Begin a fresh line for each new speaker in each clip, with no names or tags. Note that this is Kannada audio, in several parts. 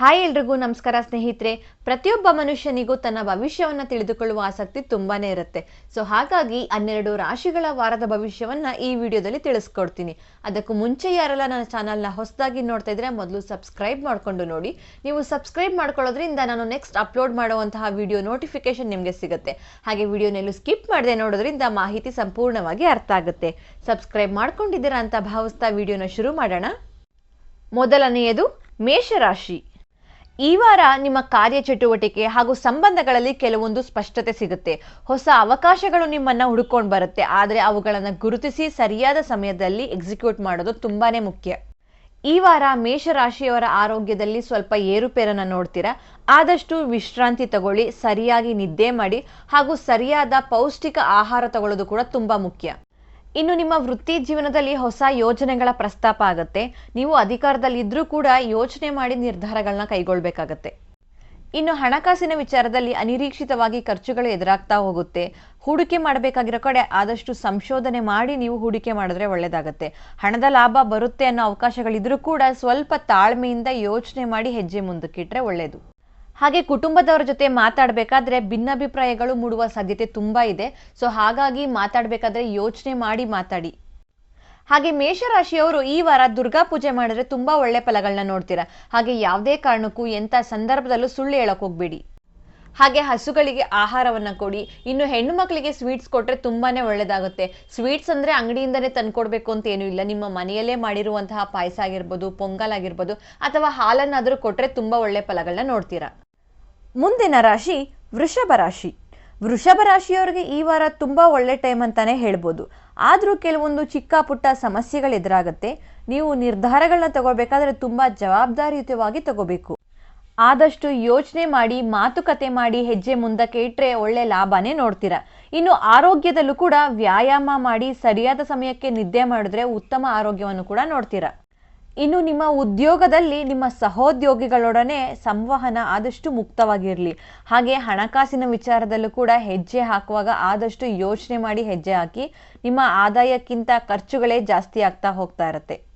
ಹಾಯ್ ಎಲ್ರಿಗೂ ನಮಸ್ಕಾರ ಸ್ನೇಹಿತರೆ. ಪ್ರತಿಯೊಬ್ಬ ಮನುಷ್ಯನಿಗೂ ತನ್ನ ಭವಿಷ್ಯವನ್ನ ತಿಳಿದುಕೊಳ್ಳುವ ಆಸಕ್ತಿ ತುಂಬಾನೇ ಇರುತ್ತೆ. ಸೊ ಹಾಗಾಗಿ ಹನ್ನೆರಡು ರಾಶಿಗಳ ವಾರದ ಭವಿಷ್ಯವನ್ನ ಈ ವಿಡಿಯೋದಲ್ಲಿ ತಿಳಿಸ್ಕೊಡ್ತೀನಿ. ಅದಕ್ಕೂ ಮುಂಚೆ ಯಾರೆಲ್ಲ ನನ್ನ ಚಾನಲ್ನ ಹೊಸದಾಗಿ ನೋಡ್ತಾ ಇದ್ರೆ ಮೊದಲು ಸಬ್ಸ್ಕ್ರೈಬ್ ಮಾಡಿಕೊಂಡು ನೋಡಿ. ನೀವು ಸಬ್ಸ್ಕ್ರೈಬ್ ಮಾಡ್ಕೊಳ್ಳೋದ್ರಿಂದ ನಾನು ನೆಕ್ಸ್ಟ್ ಅಪ್ಲೋಡ್ ಮಾಡುವಂತಹ ವಿಡಿಯೋ ನೋಟಿಫಿಕೇಶನ್ ನಿಮಗೆ ಸಿಗುತ್ತೆ. ಹಾಗೆ ವಿಡಿಯೋನೆಲ್ಲೂ ಸ್ಕಿಪ್ ಮಾಡದೆ ನೋಡೋದ್ರಿಂದ ಮಾಹಿತಿ ಸಂಪೂರ್ಣವಾಗಿ ಅರ್ಥ ಆಗುತ್ತೆ. ಸಬ್ಸ್ಕ್ರೈಬ್ ಮಾಡ್ಕೊಂಡಿದ್ದೀರಾ ಅಂತ ಭಾವಿಸ್ತಾ ವಿಡಿಯೋನ ಶುರು ಮಾಡೋಣ. ಮೊದಲನೆಯದು ಮೇಷರಾಶಿ. ಈ ವಾರ ನಿಮ್ಮ ಕಾರ್ಯಚಟುವಟಿಕೆ ಹಾಗೂ ಸಂಬಂಧಗಳಲ್ಲಿ ಕೆಲವೊಂದು ಸ್ಪಷ್ಟತೆ ಸಿಗುತ್ತೆ. ಹೊಸ ಅವಕಾಶಗಳು ನಿಮ್ಮನ್ನ ಹುಡುಕೊಂಡು ಬರುತ್ತೆ. ಆದರೆ ಅವುಗಳನ್ನು ಗುರುತಿಸಿ ಸರಿಯಾದ ಸಮಯದಲ್ಲಿ ಎಕ್ಸಿಕ್ಯೂಟ್ ಮಾಡೋದು ತುಂಬಾನೇ ಮುಖ್ಯ. ಈ ವಾರ ಮೇಷರಾಶಿಯವರ ಆರೋಗ್ಯದಲ್ಲಿ ಸ್ವಲ್ಪ ಏರುಪೇರನ್ನು ನೋಡ್ತೀರಾ? ಆದಷ್ಟು ವಿಶ್ರಾಂತಿ ತಗೊಳ್ಳಿ, ಸರಿಯಾಗಿ ನಿದ್ದೆ ಮಾಡಿ ಹಾಗೂ ಸರಿಯಾದ ಪೌಷ್ಟಿಕ ಆಹಾರ ತಗೊಳ್ಳೋದು ಕೂಡ ತುಂಬಾ ಮುಖ್ಯ. ಇನ್ನು ನಿಮ್ಮ ವೃತ್ತಿ ಜೀವನದಲ್ಲಿ ಹೊಸ ಯೋಜನೆಗಳ ಪ್ರಸ್ತಾಪ ಆಗುತ್ತೆ. ನೀವು ಅಧಿಕಾರದಲ್ಲಿ ಇದ್ರೂ ಕೂಡ ಯೋಚನೆ ಮಾಡಿ ನಿರ್ಧಾರಗಳನ್ನ ಕೈಗೊಳ್ಬೇಕಾಗತ್ತೆ. ಇನ್ನು ಹಣಕಾಸಿನ ವಿಚಾರದಲ್ಲಿ ಅನಿರೀಕ್ಷಿತವಾಗಿ ಖರ್ಚುಗಳು ಎದುರಾಗ್ತಾ ಹೋಗುತ್ತೆ. ಹೂಡಿಕೆ ಮಾಡಬೇಕಾಗಿರೋ ಕಡೆ ಆದಷ್ಟು ಸಂಶೋಧನೆ ಮಾಡಿ ನೀವು ಹೂಡಿಕೆ ಮಾಡಿದ್ರೆ ಒಳ್ಳೇದಾಗತ್ತೆ. ಹಣದ ಲಾಭ ಬರುತ್ತೆ ಅನ್ನೋ ಅವಕಾಶಗಳಿದ್ರೂ ಕೂಡ ಸ್ವಲ್ಪ ತಾಳ್ಮೆಯಿಂದ ಯೋಚನೆ ಮಾಡಿ ಹೆಜ್ಜೆ ಮುಂದಕ್ಕಿಟ್ರೆ ಒಳ್ಳೆಯದು ಹಾಗೆ ಕುಟುಂಬದವರ ಜೊತೆ ಮಾತಾಡಬೇಕಾದ್ರೆ ಭಿನ್ನಾಭಿಪ್ರಾಯಗಳು ಮೂಡುವ ಸಾಧ್ಯತೆ ತುಂಬಾ ಇದೆ. ಸೊ ಹಾಗಾಗಿ ಮಾತಾಡಬೇಕಾದ್ರೆ ಯೋಚನೆ ಮಾಡಿ ಮಾತಾಡಿ. ಹಾಗೆ ಮೇಷರಾಶಿಯವರು ಈ ವಾರ ದುರ್ಗಾ ಪೂಜೆ ಮಾಡಿದ್ರೆ ತುಂಬಾ ಒಳ್ಳೆ ಫಲಗಳನ್ನ ನೋಡ್ತೀರಾ. ಹಾಗೆ ಯಾವುದೇ ಕಾರಣಕ್ಕೂ ಎಂಥ ಸಂದರ್ಭದಲ್ಲೂ ಸುಳ್ಳು ಹೇಳಕ್ ಹೋಗ್ಬೇಡಿ. ಹಾಗೆ ಹಸುಗಳಿಗೆ ಆಹಾರವನ್ನ ಕೊಡಿ. ಇನ್ನು ಹೆಣ್ಣು ಮಕ್ಕಳಿಗೆ ಸ್ವೀಟ್ಸ್ ಕೊಟ್ರೆ ತುಂಬಾನೇ ಒಳ್ಳೇದಾಗುತ್ತೆ. ಸ್ವೀಟ್ಸ್ ಅಂದ್ರೆ ಅಂಗಡಿಯಿಂದನೇ ತಂದ್ಕೊಡ್ಬೇಕು ಅಂತ ಏನೂ ಇಲ್ಲ. ನಿಮ್ಮ ಮನೆಯಲ್ಲೇ ಮಾಡಿರುವಂತಹ ಪಾಯಸ ಆಗಿರ್ಬೋದು, ಪೊಂಗಲ್ ಆಗಿರ್ಬೋದು, ಅಥವಾ ಹಾಲನ್ನಾದರೂ ಕೊಟ್ರೆ ತುಂಬಾ ಒಳ್ಳೆ ಫಲಗಳನ್ನ ನೋಡ್ತೀರಾ. ಮುಂದಿನ ರಾಶಿ ವೃಷಭ ರಾಶಿ. ವೃಷಭ ರಾಶಿಯವರಿಗೆ ಈ ವಾರ ತುಂಬ ಒಳ್ಳೆ ಟೈಮ್ ಅಂತಾನೆ ಹೇಳ್ಬೋದು. ಆದರೂ ಕೆಲವೊಂದು ಚಿಕ್ಕ ಪುಟ್ಟ ಸಮಸ್ಯೆಗಳು ಎದುರಾಗುತ್ತೆ. ನೀವು ನಿರ್ಧಾರಗಳನ್ನ ತಗೋಬೇಕಾದ್ರೆ ತುಂಬ ಜವಾಬ್ದಾರಿಯುತವಾಗಿ ತಗೋಬೇಕು. ಆದಷ್ಟು ಯೋಚನೆ ಮಾಡಿ, ಮಾತುಕತೆ ಮಾಡಿ, ಹೆಜ್ಜೆ ಮುಂದಕ್ಕೆ ಇಟ್ಟರೆ ಒಳ್ಳೆ ಲಾಭನೇ ನೋಡ್ತೀರಾ. ಇನ್ನು ಆರೋಗ್ಯದಲ್ಲೂ ಕೂಡ ವ್ಯಾಯಾಮ ಮಾಡಿ, ಸರಿಯಾದ ಸಮಯಕ್ಕೆ ನಿದ್ದೆ ಮಾಡಿದ್ರೆ ಉತ್ತಮ ಆರೋಗ್ಯವನ್ನು ಕೂಡ ನೋಡ್ತೀರಾ. ಇನ್ನು ನಿಮ್ಮ ಉದ್ಯೋಗದಲ್ಲಿ ನಿಮ್ಮ ಸಹೋದ್ಯೋಗಿಗಳೊಡನೆ ಸಂವಹನ ಆದಷ್ಟು ಮುಕ್ತವಾಗಿರಲಿ. ಹಾಗೆ ಹಣಕಾಸಿನ ವಿಚಾರದಲ್ಲೂ ಕೂಡ ಹೆಜ್ಜೆ ಹಾಕುವಾಗ ಆದಷ್ಟು ಯೋಚನೆ ಮಾಡಿ ಹೆಜ್ಜೆ ಹಾಕಿ ನಿಮ್ಮ ಆದಾಯಕ್ಕಿಂತ ಖರ್ಚುಗಳೇ ಜಾಸ್ತಿ ಆಗ್ತಾ ಹೋಗ್ತಾ ಇರುತ್ತೆ.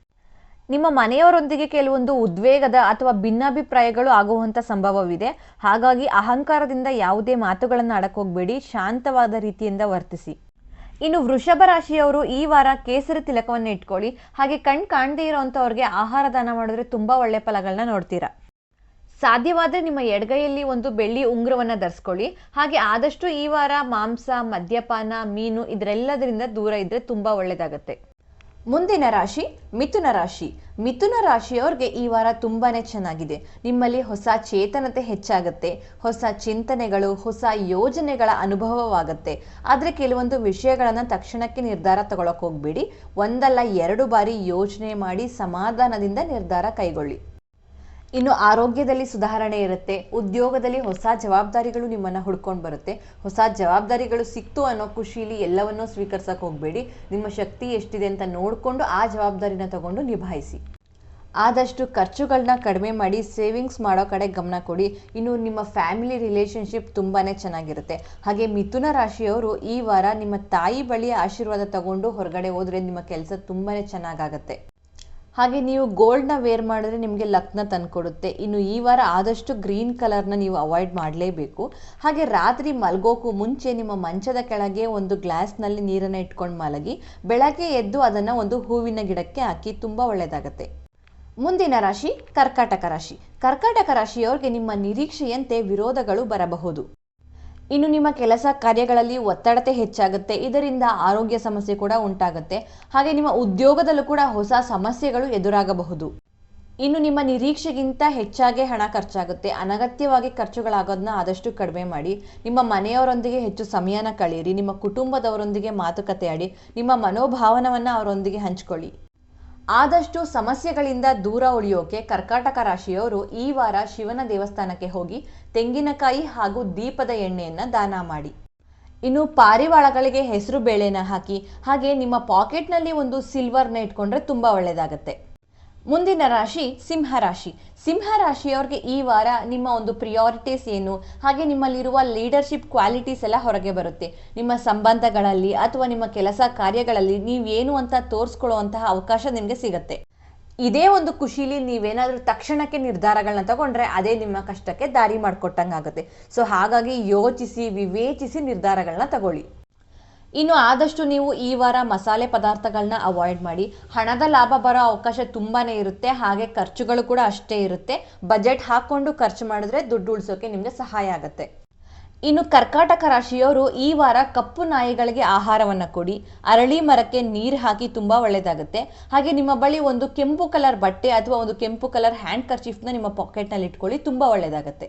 ನಿಮ್ಮ ಮನೆಯವರೊಂದಿಗೆ ಕೆಲವೊಂದು ಉದ್ವೇಗದ ಅಥವಾ ಭಿನ್ನಾಭಿಪ್ರಾಯಗಳು ಆಗುವಂಥ ಸಂಭವವಿದೆ. ಹಾಗಾಗಿ ಅಹಂಕಾರದಿಂದ ಯಾವುದೇ ಮಾತುಗಳನ್ನು ಆಡಕ್ಕೋಗ್ಬೇಡಿ. ಶಾಂತವಾದ ರೀತಿಯಿಂದ ವರ್ತಿಸಿ. ಇನ್ನು ವೃಷಭ ರಾಶಿಯವರು ಈ ವಾರ ಕೇಸರಿ ತಿಲಕವನ್ನು ಇಟ್ಕೊಳ್ಳಿ. ಹಾಗೆ ಕಣ್ ಕಾಣದೇ ಇರೋವಂಥವ್ರಿಗೆ ಆಹಾರ ದಾನ ಮಾಡಿದ್ರೆ ತುಂಬಾ ಒಳ್ಳೆ ಫಲಗಳನ್ನ ನೋಡ್ತೀರಾ. ಸಾಧ್ಯವಾದ್ರೆ ನಿಮ್ಮ ಎಡಗೈಯಲ್ಲಿ ಒಂದು ಬೆಳ್ಳಿ ಉಂಗುರವನ್ನ ಧರಿಸ್ಕೊಳ್ಳಿ. ಹಾಗೆ ಆದಷ್ಟು ಈ ವಾರ ಮಾಂಸ, ಮದ್ಯಪಾನ, ಮೀನು ಇದರೆಲ್ಲದರಿಂದ ದೂರ ಇದ್ರೆ ತುಂಬಾ ಒಳ್ಳೇದಾಗತ್ತೆ. ಮುಂದಿನ ರಾಶಿ ಮಿಥುನ ರಾಶಿ. ಮಿಥುನ ರಾಶಿಯವ್ರಿಗೆ ಈ ವಾರ ತುಂಬಾನೇ ಚೆನ್ನಾಗಿದೆ. ನಿಮ್ಮಲ್ಲಿ ಹೊಸ ಚೇತನತೆ ಹೆಚ್ಚಾಗುತ್ತೆ. ಹೊಸ ಚಿಂತನೆಗಳು, ಹೊಸ ಯೋಜನೆಗಳ ಅನುಭವವಾಗುತ್ತೆ. ಆದರೆ ಕೆಲವೊಂದು ವಿಷಯಗಳನ್ನು ತಕ್ಷಣಕ್ಕೆ ನಿರ್ಧಾರ ತಗೊಳಕ್ಕೆ ಹೋಗ್ಬೇಡಿ. ಒಂದಲ್ಲ ಎರಡು ಬಾರಿ ಯೋಚನೆ ಮಾಡಿ ಸಮಾಧಾನದಿಂದ ನಿರ್ಧಾರ ಕೈಗೊಳ್ಳಿ. ಇನ್ನು ಆರೋಗ್ಯದಲ್ಲಿ ಸುಧಾರಣೆ ಇರುತ್ತೆ, ಉದ್ಯೋಗದಲ್ಲಿ ಹೊಸ ಜವಾಬ್ದಾರಿಗಳು ನಿಮ್ಮನ್ನ ಹುಡ್ಕೊಂಡು ಬರುತ್ತೆ. ಹೊಸ ಜವಾಬ್ದಾರಿಗಳು ಸಿಕ್ತು ಅನ್ನೋ ಖುಷಿಲಿ ಎಲ್ಲವನ್ನೂ ಸ್ವೀಕರಿಸಕ್ ಹೋಗ್ಬೇಡಿ. ನಿಮ್ಮ ಶಕ್ತಿ ಎಷ್ಟಿದೆ ಅಂತ ನೋಡಿಕೊಂಡು ಆ ಜವಾಬ್ದಾರಿನ ತಗೊಂಡು ನಿಭಾಯಿಸಿ. ಆದಷ್ಟು ಖರ್ಚುಗಳನ್ನ ಕಡಿಮೆ ಮಾಡಿ, ಸೇವಿಂಗ್ಸ್ ಮಾಡೋ ಕಡೆ ಗಮನ ಕೊಡಿ. ಇನ್ನು ನಿಮ್ಮ ಫ್ಯಾಮಿಲಿ ರಿಲೇಶನ್ಶಿಪ್ ತುಂಬಾ ಚೆನ್ನಾಗಿರುತ್ತೆ. ಹಾಗೆ ಮಿಥುನ ರಾಶಿಯವರು ಈ ವಾರ ನಿಮ್ಮ ತಾಯಿ ಬಳಿಯ ಆಶೀರ್ವಾದ ತಗೊಂಡು ಹೊರಗಡೆ ಹೋದ್ರೆ ನಿಮ್ಮ ಕೆಲಸ ತುಂಬಾ ಚೆನ್ನಾಗಾಗತ್ತೆ. ಹಾಗೆ ನೀವು ಗೋಲ್ಡ್ನ ವೇರ್ ಮಾಡಿದ್ರೆ ನಿಮಗೆ ಲಕ್ನ ತಂದ್ಕೊಡುತ್ತೆ. ಇನ್ನು ಈ ವಾರ ಆದಷ್ಟು ಗ್ರೀನ್ ಕಲರ್ನ ನೀವು ಅವಾಯ್ಡ್ ಮಾಡಲೇಬೇಕು. ಹಾಗೆ ರಾತ್ರಿ ಮಲಗೋಕ್ಕೂ ಮುಂಚೆ ನಿಮ್ಮ ಮಂಚದ ಕೆಳಗೆ ಒಂದು ಗ್ಲಾಸ್ನಲ್ಲಿ ನೀರನ್ನು ಇಟ್ಕೊಂಡು ಮಲಗಿ, ಬೆಳಗ್ಗೆ ಎದ್ದು ಅದನ್ನು ಒಂದು ಹೂವಿನ ಗಿಡಕ್ಕೆ ಹಾಕಿ ತುಂಬ ಒಳ್ಳೆಯದಾಗತ್ತೆ ಮುಂದಿನ ರಾಶಿ ಕರ್ಕಾಟಕ ರಾಶಿ. ಕರ್ಕಾಟಕ ರಾಶಿಯವರಿಗೆ ನಿಮ್ಮ ನಿರೀಕ್ಷೆಯಂತೆ ವಿರೋಧಗಳು ಬರಬಹುದು. ಇನ್ನು ನಿಮ್ಮ ಕೆಲಸ ಕಾರ್ಯಗಳಲ್ಲಿ ಒತ್ತಡತೆ ಹೆಚ್ಚಾಗುತ್ತೆ. ಇದರಿಂದ ಆರೋಗ್ಯ ಸಮಸ್ಯೆ ಕೂಡ ಉಂಟಾಗುತ್ತೆ. ಹಾಗೆ ನಿಮ್ಮ ಉದ್ಯೋಗದಲ್ಲೂ ಕೂಡ ಹೊಸ ಸಮಸ್ಯೆಗಳು ಎದುರಾಗಬಹುದು. ಇನ್ನು ನಿಮ್ಮ ನಿರೀಕ್ಷೆಗಿಂತ ಹೆಚ್ಚಾಗಿ ಹಣ ಖರ್ಚಾಗುತ್ತೆ. ಅನಗತ್ಯವಾಗಿ ಖರ್ಚುಗಳಾಗೋದನ್ನ ಆದಷ್ಟು ಕಡಿಮೆ ಮಾಡಿ. ನಿಮ್ಮ ಮನೆಯವರೊಂದಿಗೆ ಹೆಚ್ಚು ಸಮಯನ ಕಳೆಯಿರಿ. ನಿಮ್ಮ ಕುಟುಂಬದವರೊಂದಿಗೆ ಮಾತುಕತೆ ಆಡಿ. ನಿಮ್ಮ ಮನೋಭಾವನವನ್ನು ಅವರೊಂದಿಗೆ ಹಂಚ್ಕೊಳ್ಳಿ. ಆದಷ್ಟು ಸಮಸ್ಯೆಗಳಿಂದ ದೂರ ಉಳಿಯೋಕೆ ಕರ್ಕಾಟಕ ರಾಶಿಯವರು ಈ ವಾರ ಶಿವನ ದೇವಸ್ಥಾನಕ್ಕೆ ಹೋಗಿ ತೆಂಗಿನಕಾಯಿ ಹಾಗೂ ದೀಪದ ಎಣ್ಣೆಯನ್ನ ದಾನ ಮಾಡಿ. ಇನ್ನು ಪಾರಿವಾಳಗಳಿಗೆ ಹೆಸರು ಬೇಳೆನ ಹಾಕಿ, ಹಾಗೆ ನಿಮ್ಮ ಪಾಕೆಟ್ನಲ್ಲಿ ಒಂದು ಸಿಲ್ವರ್ನ ಇಟ್ಕೊಂಡ್ರೆ ತುಂಬಾ ಒಳ್ಳೆಯದಾಗತ್ತೆ ಮುಂದಿನ ರಾಶಿ ಸಿಂಹ ರಾಶಿ. ಸಿಂಹ ರಾಶಿಯವ್ರಿಗೆ ಈ ವಾರ ನಿಮ್ಮ ಒಂದು ಪ್ರಿಯಾರಿಟೀಸ್ ಏನು? ಹಾಗೆ ನಿಮ್ಮಲ್ಲಿರುವ ಲೀಡರ್ಶಿಪ್ ಕ್ವಾಲಿಟೀಸ್ ಎಲ್ಲ ಹೊರಗೆ ಬರುತ್ತೆ. ನಿಮ್ಮ ಸಂಬಂಧಗಳಲ್ಲಿ ಅಥವಾ ನಿಮ್ಮ ಕೆಲಸ ಕಾರ್ಯಗಳಲ್ಲಿ ನೀವೇನು ಅಂತ ತೋರಿಸ್ಕೊಳ್ಳುವಂತಹ ಅವಕಾಶ ನಿಮಗೆ ಸಿಗತ್ತೆ. ಇದೇ ಒಂದು ಖುಷಿಲಿ ನೀವೇನಾದರೂ ತಕ್ಷಣಕ್ಕೆ ನಿರ್ಧಾರಗಳನ್ನ ತಗೊಂಡ್ರೆ ಅದೇ ನಿಮ್ಮ ಕಷ್ಟಕ್ಕೆ ದಾರಿ ಮಾಡಿಕೊಟ್ಟಂಗಾಗುತ್ತೆ. ಸೊ ಹಾಗಾಗಿ ಯೋಚಿಸಿ, ವಿವೇಚಿಸಿ ನಿರ್ಧಾರಗಳನ್ನ ತಗೊಳ್ಳಿ. ಇನ್ನು ಆದಷ್ಟು ನೀವು ಈ ವಾರ ಮಸಾಲೆ ಪದಾರ್ಥಗಳನ್ನ ಅವಾಯ್ಡ್ ಮಾಡಿ, ಹಣದ ಲಾಭ ಬರೋ ಅವಕಾಶ ತುಂಬಾನೇ ಇರುತ್ತೆ, ಹಾಗೆ ಖರ್ಚುಗಳು ಕೂಡ ಅಷ್ಟೇ ಇರುತ್ತೆ. ಬಜೆಟ್ ಹಾಕೊಂಡು ಖರ್ಚು ಮಾಡಿದ್ರೆ ದುಡ್ಡು ಉಳಿಸೋಕೆ ನಿಮಗೆ ಸಹಾಯ ಆಗುತ್ತೆ. ಇನ್ನು ಕರ್ಕಾಟಕ ರಾಶಿಯವರು ಈ ವಾರ ಕಪ್ಪು ನಾಯಿಗಳಿಗೆ ಆಹಾರವನ್ನ ಕೊಡಿ, ಅರಳಿ ಮರಕ್ಕೆ ನೀರು ಹಾಕಿ ತುಂಬಾ ಒಳ್ಳೇದಾಗುತ್ತೆ. ಹಾಗೆ ನಿಮ್ಮ ಬಳಿ ಒಂದು ಕೆಂಪು ಕಲರ್ ಬಟ್ಟೆ ಅಥವಾ ಒಂದು ಕೆಂಪು ಕಲರ್ ಹ್ಯಾಂಡ್ ಕರ್ಚೀಫ್ನ ನಿಮ್ಮ ಪಾಕೆಟ್ನಲ್ಲಿ ಇಟ್ಕೊಳ್ಳಿ ತುಂಬಾ ಒಳ್ಳೇದಾಗುತ್ತೆ.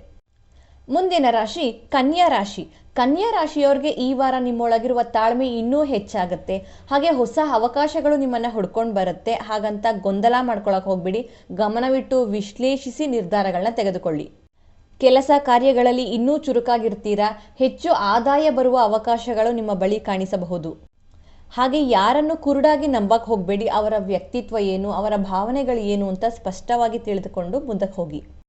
ಮುಂದಿನ ರಾಶಿ ಕನ್ಯಾ ರಾಶಿ. ಕನ್ಯಾ ರಾಶಿಯವ್ರಿಗೆ ಈ ವಾರ ನಿಮ್ಮೊಳಗಿರುವ ತಾಳ್ಮೆ ಇನ್ನೂ ಹೆಚ್ಚಾಗುತ್ತೆ. ಹಾಗೆ ಹೊಸ ಅವಕಾಶಗಳು ನಿಮ್ಮನ್ನ ಹುಡ್ಕೊಂಡು ಬರುತ್ತೆ. ಹಾಗಂತ ಗೊಂದಲ ಮಾಡ್ಕೊಳಕ್ ಹೋಗ್ಬಿಡಿ. ಗಮನವಿಟ್ಟು ವಿಶ್ಲೇಷಿಸಿ ನಿರ್ಧಾರಗಳನ್ನ ತೆಗೆದುಕೊಳ್ಳಿ. ಕೆಲಸ ಕಾರ್ಯಗಳಲ್ಲಿ ಇನ್ನೂ ಚುರುಕಾಗಿರ್ತೀರಾ? ಹೆಚ್ಚು ಆದಾಯ ಬರುವ ಅವಕಾಶಗಳು ನಿಮ್ಮ ಬಳಿ ಕಾಣಿಸಬಹುದು. ಹಾಗೆ ಯಾರನ್ನು ಕುರುಡಾಗಿ ನಂಬಕ್ ಹೋಗಬೇಡಿ. ಅವರ ವ್ಯಕ್ತಿತ್ವ ಏನು? ಅವರ ಭಾವನೆಗಳು ಏನು? ಅಂತ ಸ್ಪಷ್ಟವಾಗಿ ತಿಳಿದುಕೊಂಡು ಮುಂದಕ್ಕೆ ಹೋಗಿ.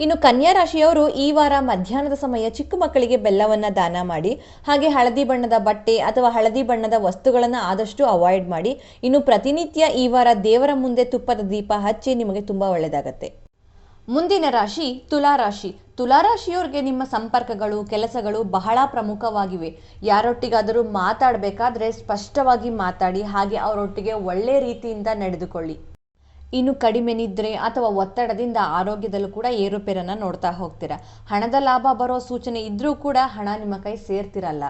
ಇನ್ನು ಕನ್ಯಾ ರಾಶಿಯವರು ಈ ವಾರ ಮಧ್ಯಾಹ್ನದ ಸಮಯ ಚಿಕ್ಕ ಮಕ್ಕಳಿಗೆ ಬೆಲ್ಲವನ್ನ ದಾನ ಮಾಡಿ, ಹಾಗೆ ಹಳದಿ ಬಣ್ಣದ ಬಟ್ಟೆ ಅಥವಾ ಹಳದಿ ಬಣ್ಣದ ವಸ್ತುಗಳನ್ನು ಆದಷ್ಟು ಅವಾಯ್ಡ್ ಮಾಡಿ, ಇನ್ನು ಪ್ರತಿನಿತ್ಯ ಈ ವಾರ ದೇವರ ಮುಂದೆ ತುಪ್ಪದ ದೀಪ ಹಚ್ಚಿ ನಿಮಗೆ ತುಂಬಾ ಒಳ್ಳೆಯದಾಗತ್ತೆ. ಮುಂದಿನ ರಾಶಿ ತುಲಾರಾಶಿ ತುಲಾರಾಶಿಯವ್ರಿಗೆ ನಿಮ್ಮ ಸಂಪರ್ಕಗಳು, ಕೆಲಸಗಳು ಬಹಳ ಪ್ರಮುಖವಾಗಿವೆ. ಯಾರೊಟ್ಟಿಗಾದರೂ ಮಾತಾಡಬೇಕಾದ್ರೆ ಸ್ಪಷ್ಟವಾಗಿ ಮಾತಾಡಿ, ಹಾಗೆ ಅವರೊಟ್ಟಿಗೆ ಒಳ್ಳೆ ರೀತಿಯಿಂದ ನಡೆದುಕೊಳ್ಳಿ. ಇನ್ನು ಕಡಿಮೆ ನಿದ್ರೆ ಅಥವಾ ಒತ್ತಡದಿಂದ ಆರೋಗ್ಯದಲ್ಲೂ ಕೂಡ ಏರುಪೇರನ್ನ ನೋಡ್ತಾ ಹೋಗ್ತೀರಾ. ಹಣದ ಲಾಭ ಬರೋ ಸೂಚನೆ ಇದ್ರೂ ಕೂಡ ಹಣ ನಿಮ್ಮ ಕೈ ಸೇರ್ತಿರಲ್ಲ.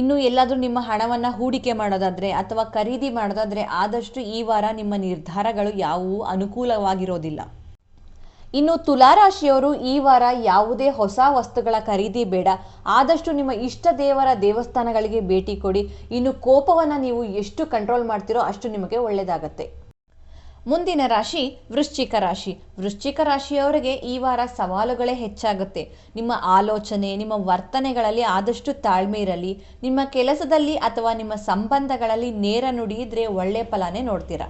ಇನ್ನು ಎಲ್ಲಾದರೂ ನಿಮ್ಮ ಹಣವನ್ನು ಹೂಡಿಕೆ ಮಾಡೋದಾದರೆ ಅಥವಾ ಖರೀದಿ ಮಾಡೋದಾದರೆ ಆದಷ್ಟು ಈ ವಾರ ನಿಮ್ಮ ನಿರ್ಧಾರಗಳು ಯಾವುವು ಅನುಕೂಲವಾಗಿರೋದಿಲ್ಲ. ಇನ್ನು ತುಲಾರಾಶಿಯವರು ಈ ವಾರ ಯಾವುದೇ ಹೊಸ ವಸ್ತುಗಳ ಖರೀದಿ ಬೇಡ. ಆದಷ್ಟು ನಿಮ್ಮ ಇಷ್ಟ ದೇವರ ದೇವಸ್ಥಾನಗಳಿಗೆ ಭೇಟಿ ಕೊಡಿ. ಇನ್ನು ಕೋಪವನ್ನು ನೀವು ಎಷ್ಟು ಕಂಟ್ರೋಲ್ ಮಾಡ್ತೀರೋ ಅಷ್ಟು ನಿಮಗೆ ಒಳ್ಳೆಯದಾಗತ್ತೆ ಮುಂದಿನ ರಾಶಿ ವೃಶ್ಚಿಕ ರಾಶಿ. ವೃಶ್ಚಿಕ ರಾಶಿಯವರಿಗೆ ಈ ವಾರ ಸವಾಲುಗಳೇ ಹೆಚ್ಚಾಗುತ್ತೆ. ನಿಮ್ಮ ಆಲೋಚನೆ, ನಿಮ್ಮ ವರ್ತನೆಗಳಲ್ಲಿ ಆದಷ್ಟು ತಾಳ್ಮೆ ಇರಲಿ. ನಿಮ್ಮ ಕೆಲಸದಲ್ಲಿ ಅಥವಾ ನಿಮ್ಮ ಸಂಬಂಧಗಳಲ್ಲಿ ನೇರ ನುಡಿಯಿದ್ರೆ ಒಳ್ಳೆ ಫಲನೇ ನೋಡ್ತೀರಾ.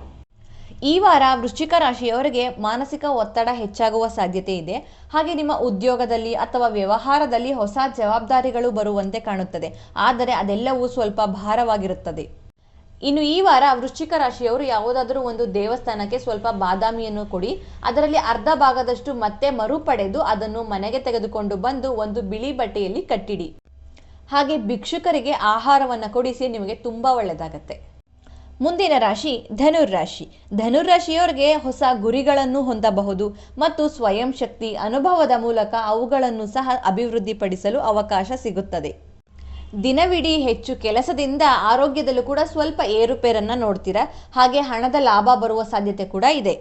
ಈ ವಾರ ವೃಶ್ಚಿಕ ರಾಶಿಯವರಿಗೆ ಮಾನಸಿಕ ಒತ್ತಡ ಹೆಚ್ಚಾಗುವ ಸಾಧ್ಯತೆ ಇದೆ. ಹಾಗೆ ನಿಮ್ಮ ಉದ್ಯೋಗದಲ್ಲಿ ಅಥವಾ ವ್ಯವಹಾರದಲ್ಲಿ ಹೊಸ ಜವಾಬ್ದಾರಿಗಳು ಬರುವಂತೆ ಕಾಣುತ್ತದೆ. ಆದರೆ ಅದೆಲ್ಲವೂ ಸ್ವಲ್ಪ ಭಾರವಾಗಿರುತ್ತದೆ. ಇನ್ನು ಈ ವಾರ ವೃಶ್ಚಿಕ ರಾಶಿಯವರು ಯಾವುದಾದರೂ ಒಂದು ದೇವಸ್ಥಾನಕ್ಕೆ ಸ್ವಲ್ಪ ಬಾದಾಮಿಯನ್ನು ಕೊಡಿ. ಅದರಲ್ಲಿ ಅರ್ಧ ಭಾಗದಷ್ಟು ಮತ್ತೆ ಮರುಪಡೆದು ಅದನ್ನು ಮನೆಗೆ ತೆಗೆದುಕೊಂಡು ಬಂದು ಒಂದು ಬಿಳಿ ಬಟ್ಟೆಯಲ್ಲಿ ಕಟ್ಟಿಡಿ. ಹಾಗೆ ಭಿಕ್ಷುಕರಿಗೆ ಆಹಾರವನ್ನು ಕೊಡಿಸಿ ನಿಮಗೆ ತುಂಬಾ ಒಳ್ಳೆಯದಾಗತ್ತೆ. ಮುಂದಿನ ರಾಶಿ ಧನುರ್ರಾಶಿ ಧನುರ್ರಾಶಿಯವರಿಗೆ ಹೊಸ ಗುರಿಗಳನ್ನು ಹೊಂದಬಹುದು ಮತ್ತು ಸ್ವಯಂ ಶಕ್ತಿ ಅನುಭವದ ಮೂಲಕ ಅವುಗಳನ್ನು ಸಹ ಅಭಿವೃದ್ಧಿಪಡಿಸಲು ಅವಕಾಶ ಸಿಗುತ್ತದೆ. ದಿನವಿಡೀ ಹೆಚ್ಚು ಕೆಲಸದಿಂದ ಆರೋಗ್ಯದಲ್ಲೂ ಕೂಡ ಸ್ವಲ್ಪ ಏರುಪೇರನ್ನ ನೋಡ್ತೀರಾ? ಹಾಗೆ ಹಣದ ಲಾಭ ಬರುವ ಸಾಧ್ಯತೆ ಕೂಡ ಇದೆ.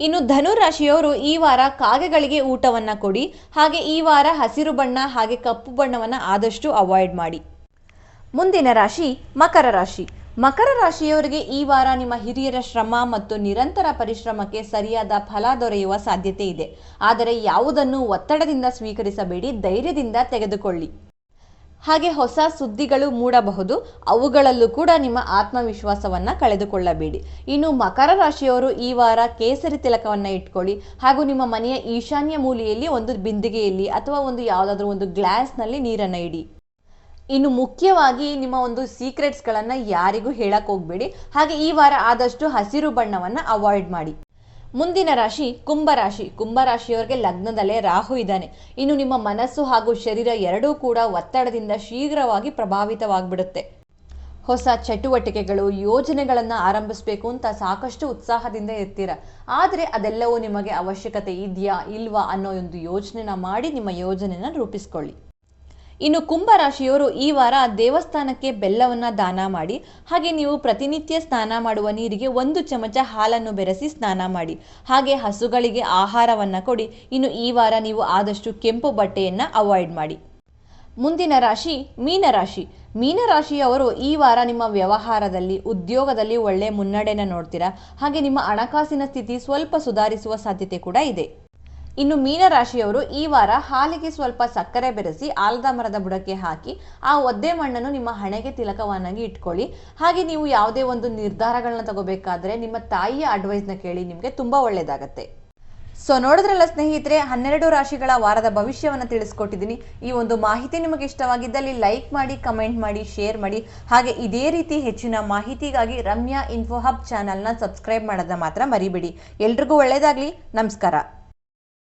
ಇನ್ನು ಧನುರಾಶಿಯವರು ಈ ವಾರ ಕಾಗೆಗಳಿಗೆ ಊಟವನ್ನ ಕೊಡಿ. ಹಾಗೆ ಈ ವಾರ ಹಸಿರು ಬಣ್ಣ ಹಾಗೆ ಕಪ್ಪು ಬಣ್ಣವನ್ನ ಆದಷ್ಟು ಅವಾಯ್ಡ್ ಮಾಡಿ. ಮುಂದಿನ ರಾಶಿ ಮಕರ ರಾಶಿ. ಮಕರ ರಾಶಿಯವರಿಗೆ ಈ ವಾರ ನಿಮ್ಮ ಹಿರಿಯರ ಶ್ರಮ ಮತ್ತು ನಿರಂತರ ಪರಿಶ್ರಮಕ್ಕೆ ಸರಿಯಾದ ಫಲ ದೊರೆಯುವ ಸಾಧ್ಯತೆ ಇದೆ. ಆದರೆ ಯಾವುದನ್ನು ಒತ್ತಡದಿಂದ ಸ್ವೀಕರಿಸಬೇಡಿ, ಧೈರ್ಯದಿಂದ ತೆಗೆದುಕೊಳ್ಳಿ. ಹಾಗೆ ಹೊಸ ಸುದ್ದಿಗಳು ಮೂಡಬಹುದು. ಅವುಗಳಲ್ಲೂ ಕೂಡ ನಿಮ್ಮ ಆತ್ಮವಿಶ್ವಾಸವನ್ನ ಕಳೆದುಕೊಳ್ಳಬೇಡಿ. ಇನ್ನು ಮಕರ ರಾಶಿಯವರು ಈ ವಾರ ಕೇಸರಿ ತಿಲಕವನ್ನು ಇಟ್ಕೊಳ್ಳಿ. ಹಾಗೂ ನಿಮ್ಮ ಮನೆಯ ಈಶಾನ್ಯ ಮೂಲೆಯಲ್ಲಿ ಒಂದು ಬಿಂದಿಗೆಯಲ್ಲಿ ಅಥವಾ ಒಂದು ಯಾವುದಾದ್ರೂ ಒಂದು ಗ್ಲಾಸ್ನಲ್ಲಿ ನೀರನ್ನು ಇಡಿ. ಇನ್ನು ಮುಖ್ಯವಾಗಿ ನಿಮ್ಮ ಒಂದು ಸೀಕ್ರೆಟ್ಸ್ಗಳನ್ನು ಯಾರಿಗೂ ಹೇಳಕ್ಕೆ ಹೋಗ್ಬೇಡಿ. ಹಾಗೆ ಈ ವಾರ ಆದಷ್ಟು ಹಸಿರು ಬಣ್ಣವನ್ನು ಅವಾಯ್ಡ್ ಮಾಡಿ. ಮುಂದಿನ ರಾಶಿ ಕುಂಭರಾಶಿ ಕುಂಭರಾಶಿಯವರಿಗೆ ಲಗ್ನದಲ್ಲೇ ರಾಹು ಇದ್ದಾನೆ. ಇನ್ನು ನಿಮ್ಮ ಮನಸ್ಸು ಹಾಗೂ ಶರೀರ ಎರಡೂ ಕೂಡ ಒತ್ತಡದಿಂದ ಶೀಘ್ರವಾಗಿ ಪ್ರಭಾವಿತವಾಗ್ಬಿಡುತ್ತೆ. ಹೊಸ ಚಟುವಟಿಕೆಗಳು, ಯೋಜನೆಗಳನ್ನು ಆರಂಭಿಸಬೇಕು ಅಂತ ಸಾಕಷ್ಟು ಉತ್ಸಾಹದಿಂದ ಇರ್ತೀರ. ಆದರೆ ಅದೆಲ್ಲವೂ ನಿಮಗೆ ಅವಶ್ಯಕತೆ ಇದೆಯಾ, ಇಲ್ವಾ ಅನ್ನೋ ಒಂದು ಯೋಜನೆನ ಮಾಡಿ ನಿಮ್ಮ ಯೋಜನೆನ ರೂಪಿಸ್ಕೊಳ್ಳಿ. ಇನ್ನು ಕುಂಭರಾಶಿಯವರು ಈ ವಾರ ದೇವಸ್ಥಾನಕ್ಕೆ ಬೆಲ್ಲವನ್ನು ದಾನ ಮಾಡಿ, ಹಾಗೆ ನೀವು ಪ್ರತಿನಿತ್ಯ ಸ್ನಾನ ಮಾಡುವ ನೀರಿಗೆ ಒಂದು ಚಮಚ ಹಾಲನ್ನು ಬೆರೆಸಿ ಸ್ನಾನ ಮಾಡಿ, ಹಾಗೆ ಹಸುಗಳಿಗೆ ಆಹಾರವನ್ನು ಕೊಡಿ. ಇನ್ನು ಈ ವಾರ ನೀವು ಆದಷ್ಟು ಕೆಂಪು ಬಟ್ಟೆಯನ್ನ ಅವಾಯ್ಡ್ ಮಾಡಿ. ಮುಂದಿನ ರಾಶಿ ಮೀನರಾಶಿ ಮೀನರಾಶಿಯವರು ಈ ವಾರ ನಿಮ್ಮ ವ್ಯವಹಾರದಲ್ಲಿ, ಉದ್ಯೋಗದಲ್ಲಿ ಒಳ್ಳೆ ಮುನ್ನಡೆಯನ್ನು ನೋಡ್ತೀರಾ? ಹಾಗೆ ನಿಮ್ಮ ಹಣಕಾಸಿನ ಸ್ಥಿತಿ ಸ್ವಲ್ಪ ಸುಧಾರಿಸುವ ಸಾಧ್ಯತೆ ಕೂಡ ಇದೆ. ಇನ್ನು ಮೀನರಾಶಿಯವರು ಈ ವಾರ ಹಾಲಿಗೆ ಸ್ವಲ್ಪ ಸಕ್ಕರೆ ಬೆರೆಸಿ ಆಲದ ಮರದ ಬುಡಕ್ಕೆ ಹಾಕಿ ಆ ಒದ್ದೆ ಮಣ್ಣನ್ನು ನಿಮ್ಮ ಹಣೆಗೆ ತಿಲಕವನ್ನಾಗಿ ಇಟ್ಕೊಳ್ಳಿ. ಹಾಗೆ ನೀವು ಯಾವುದೇ ಒಂದು ನಿರ್ಧಾರಗಳನ್ನ ತಗೋಬೇಕಾದ್ರೆ ನಿಮ್ಮ ತಾಯಿಯ ಅಡ್ವೈಸ್ನ ಕೇಳಿ ನಿಮಗೆ ತುಂಬಾ ಒಳ್ಳೆಯದಾಗತ್ತೆ ಸೊ ನೋಡಿದ್ರಲ್ಲ ಸ್ನೇಹಿತರೆ, ಹನ್ನೆರಡು ರಾಶಿಗಳ ವಾರದ ಭವಿಷ್ಯವನ್ನು ತಿಳಿಸ್ಕೊಟ್ಟಿದ್ದೀನಿ. ಈ ಒಂದು ಮಾಹಿತಿ ನಿಮಗೆ ಇಷ್ಟವಾಗಿದ್ದಲ್ಲಿ ಲೈಕ್ ಮಾಡಿ ಕಮೆಂಟ್ ಮಾಡಿ ಶೇರ್ ಮಾಡಿ. ಹಾಗೆ ಇದೇ ರೀತಿ ಹೆಚ್ಚಿನ ಮಾಹಿತಿಗಾಗಿ ರಮ್ಯಾ ಇನ್ಫೋ ಹಬ್ ಚಾನಲ್ನ ಸಬ್ಸ್ಕ್ರೈಬ್ ಮಾಡೋದನ್ನ ಮಾತ್ರ ಮರಿಬೇಡಿ. ಎಲ್ರಿಗೂ ಒಳ್ಳೆಯದಾಗಲಿ ನಮಸ್ಕಾರ.